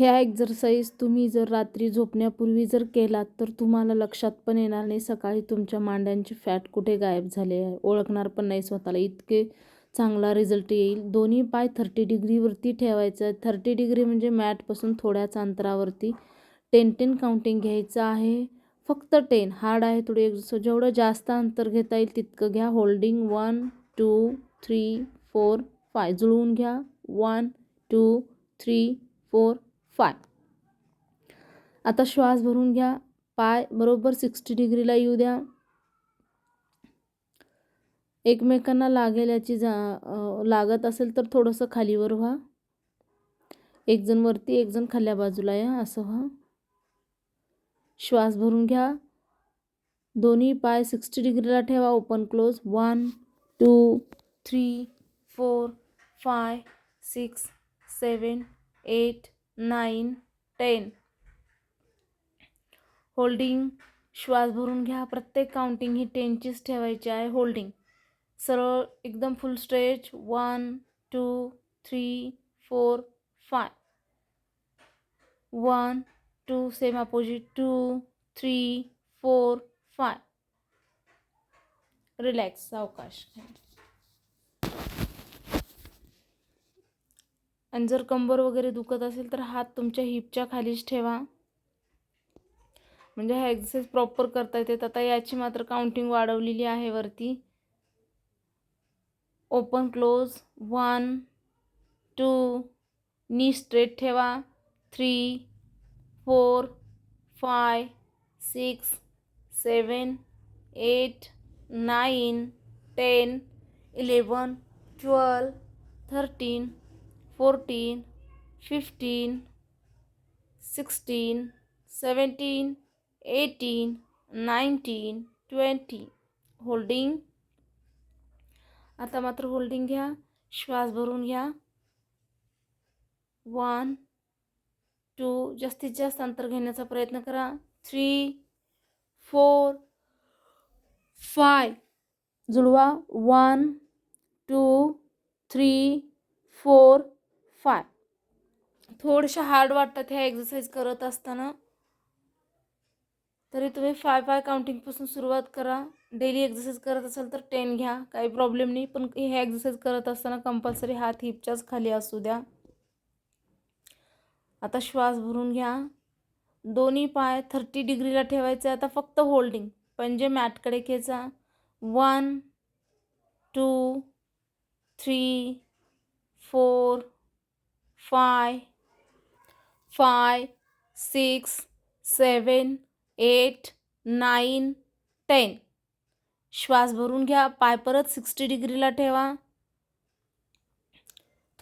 ह्या एक्झरसाईज तुम्ही जर रात्री झोपण्यापूर्वी जर केलात तर तुम्हाला लक्षात पण येणार नाही सकाळी तुमच्या मांड्यांची फॅट कुठे गायब झाले आहे. ओळखणार पण नाही स्वतःला. इतके चांगला रिझल्ट येईल. दोन्ही पाय थर्टी डिग्रीवरती ठेवायचं आहे थर्टी डिग्री म्हणजे मॅटपासून थोड्याच अंतरावरती. टेन टेन काउंटिंग घ्यायचं आहे. फक्त टेन हार्ड आहे थोडी एक जेवढं जास्त अंतर घेता येईल तितकं घ्या. Holding one two three four five जुळवून घ्या. One two three four five आता श्वास भरून घ्या. पाय बरोबर सिक्स्टी डिग्रीला येऊ द्या. एकमेकांना लागेल याची जा लागत असेल तर थोडंसं खालीवर व्हा. एक जण वरती एक जण खाल्या बाजूला या असं व्हा. श्वास भरून घ्या. दोन्ही पाय सिक्स्टी डिग्रीला ठेवा. Open close one two three four five six seven eight nine ten. Holding श्वास भरून घ्या. प्रत्येक काउंटिंग ही टेनचीच ठेवायची आहे. होल्डिंग. सरळ एकदम full stretch one two three four five one two same opposite two three four five relax सावकाश. आणि जर कंबर वगैरे दुखत असेल तर हात तुमच्या हिपच्या खालीच ठेवा. म्हणजे हा एक्सरसाइज प्रॉपर करता येते आता याची मात्र काउंटिंग वाढवलेली आहे वरती. Open close one two knee straight ठेवा. Three four five six seven eight nine ten eleven twelve thirteen fourteen fifteen sixteen seventeen eighteen nineteen twenty holding आता मात्र होल्डिंग घ्या. श्वास भरून वन टू जास्तीत जास्त अंतर घेण्याचा प्रयत्न करा. थ्री फोर फाय जुळवा. One two three four five थोडंसं हार्ड वाटतात ह्या एक्झरसाईज करत असताना. तरी तुम्ही फाय फाय काउंटिंगपासून सुरुवात करा. डेली एक्झरसाईज करत असाल तर टेन घ्या. काही प्रॉब्लेम नाही. पण हे एक्झरसाईज करत असताना कंपल्सरी हात हिपच्याच खाली असू द्या. आता श्वास भरून घ्या. दोन्ही पाय थर्टी डिग्रीला ठेवायचे. आता फक्त होल्डिंग पंजे मॅटकडे खेचा. One two three four five five six seven eight nine ten श्वास भरून घ्या पाय परत सिक्स्टी डिग्रीला ठेवा.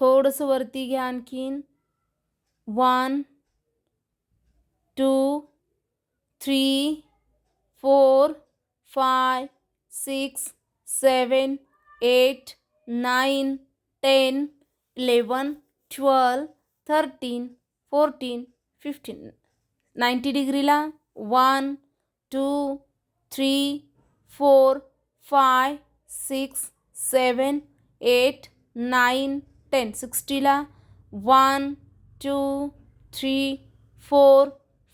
थोडंसं वरती घ्या आणखीन. One two three four five six seven eight nine ten eleven twelve thirteen fourteen fifteen. Ninety डिग्रीला one two three four five six seven eight nine ten. सिक्स्टीला one two three four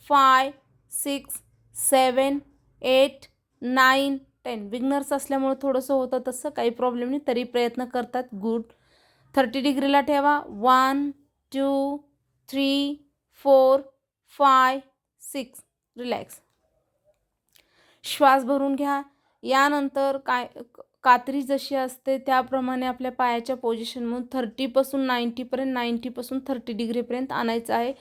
five six seven eight nine ten. Beginners असल्यामुळे थोडंसं होतं तसं काही problem नाही तरी प्रयत्न करतात. Good. Thirty डिग्रीला ठेवा. One two three four five six. Relax. श्वास भरून घ्या. यानंतर काय कात्री जशी असते त्याप्रमाणे आपल्या पायाच्या पोझिशनमधून थर्टीपासून नाईंटीपर्यंत नाईंटीपासून थर्टी डिग्रीपर्यंत आणायचं आहे.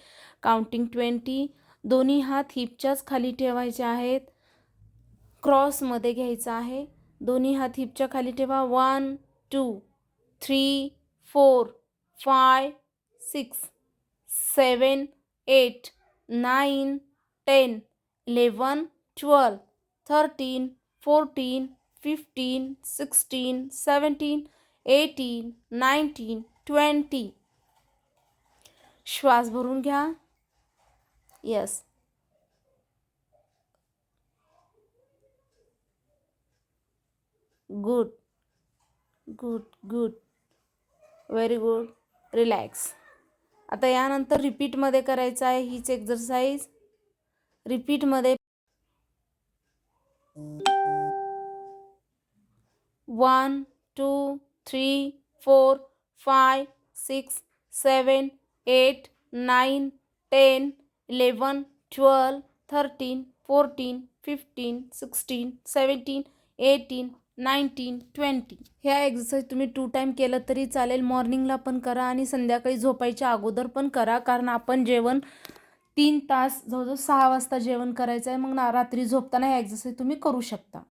काउंटिंग ट्वेंटी दोन्ही हात हिपच्याच खाली ठेवायचे आहेत. क्रॉसमध्ये घ्यायचं आहे. दोन्ही हात हिपच्या खाली ठेवा. One two three four five six seven eight nine ten eleven twelve thirteen fourteen fifteen sixteen seventeen eighteen nineteen twenty श्वास भरून घ्या yes good good good very good relax आता यानंतर रिपीटमध्ये करायचं आहे. हीच exercise रिपीटमध्ये one two three four five six seven eight nine ten eleven twelve thirteen fourteen fifteen sixteen seventeen eighteen nineteen twenty. ह्या एक्झरसाईज तुम्ही टू टाईम केलं तरी चालेल. मॉर्निंगला पण करा आणि संध्याकाळी झोपायच्या अगोदर पण करा. कारण आपण जेवण तीन तास जवळजवळ सहा वाजता जेवण करायचं आहे मग ना रात्री झोपताना ह्या एक्झरसाईज तुम्ही करू शकता.